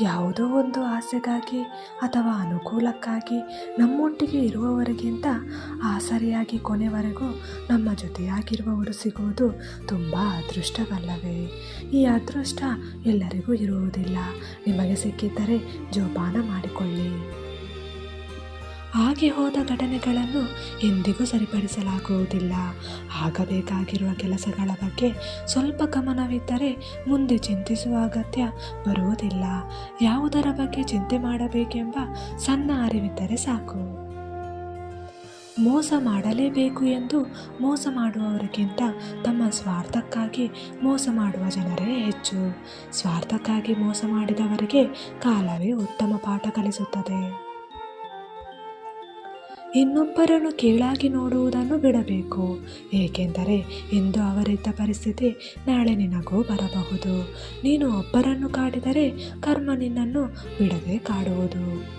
ಯಾವುದೋ ಒಂದು ಆಸೆಗಾಗಿ ಅಥವಾ ಅನುಕೂಲಕ್ಕಾಗಿ ನಮ್ಮೊಟ್ಟಿಗೆ ಇರುವವರಿಗಿಂತ ಆಸರೆಯಾಗಿ ಕೊನೆವರೆಗೂ ನಮ್ಮ ಜೊತೆಯಾಗಿರುವವರು ಸಿಗುವುದು ತುಂಬ ಅದೃಷ್ಟವಲ್ಲವೇ. ಈ ಅದೃಷ್ಟ ಎಲ್ಲರಿಗೂ ಇರುವುದಿಲ್ಲ. ನಿಮಗೆ ಸಿಕ್ಕಿದ್ದರೆ ಜೋಪಾನ ಮಾಡಿಕೊಳ್ಳಿ. ಆಗಿ ಹೋದ ಘಟನೆಗಳನ್ನು ಎಂದಿಗೂ ಸರಿಪಡಿಸಲಾಗುವುದಿಲ್ಲ. ಆಗಬೇಕಾಗಿರುವ ಕೆಲಸಗಳ ಬಗ್ಗೆ ಸ್ವಲ್ಪ ಗಮನವಿದ್ದರೆ ಮುಂದೆ ಚಿಂತಿಸುವ ಅಗತ್ಯ ಬರುವುದಿಲ್ಲ. ಯಾವುದರ ಬಗ್ಗೆ ಚಿಂತೆ ಮಾಡಬೇಕೆಂಬ ಸಣ್ಣ ಅರಿವಿದ್ದರೆ ಸಾಕು. ಮೋಸ ಮಾಡಲೇಬೇಕು ಎಂದು ಮೋಸ ಮಾಡುವವರಿಗಿಂತ ತಮ್ಮ ಸ್ವಾರ್ಥಕ್ಕಾಗಿ ಮೋಸ ಮಾಡುವ ಜನರೇ ಹೆಚ್ಚು. ಸ್ವಾರ್ಥಕ್ಕಾಗಿ ಮೋಸ ಮಾಡಿದವರಿಗೆ ಕಾಲವೇ ಉತ್ತಮ ಪಾಠ ಕಲಿಸುತ್ತದೆ. ಇನ್ನೊಬ್ಬರನ್ನು ಕೀಳಾಗಿ ನೋಡುವುದನ್ನು ಬಿಡಬೇಕು. ಏಕೆಂದರೆ ಇಂದು ಅವರಿದ್ದ ಪರಿಸ್ಥಿತಿ ನಾಳೆ ನಿನಗೂ ಬರಬಹುದು. ನೀನು ಒಬ್ಬರನ್ನು ಕಾಡಿದರೆ ಕರ್ಮ ನಿನ್ನನ್ನು ಬಿಡದೆ ಕಾಡುವುದು.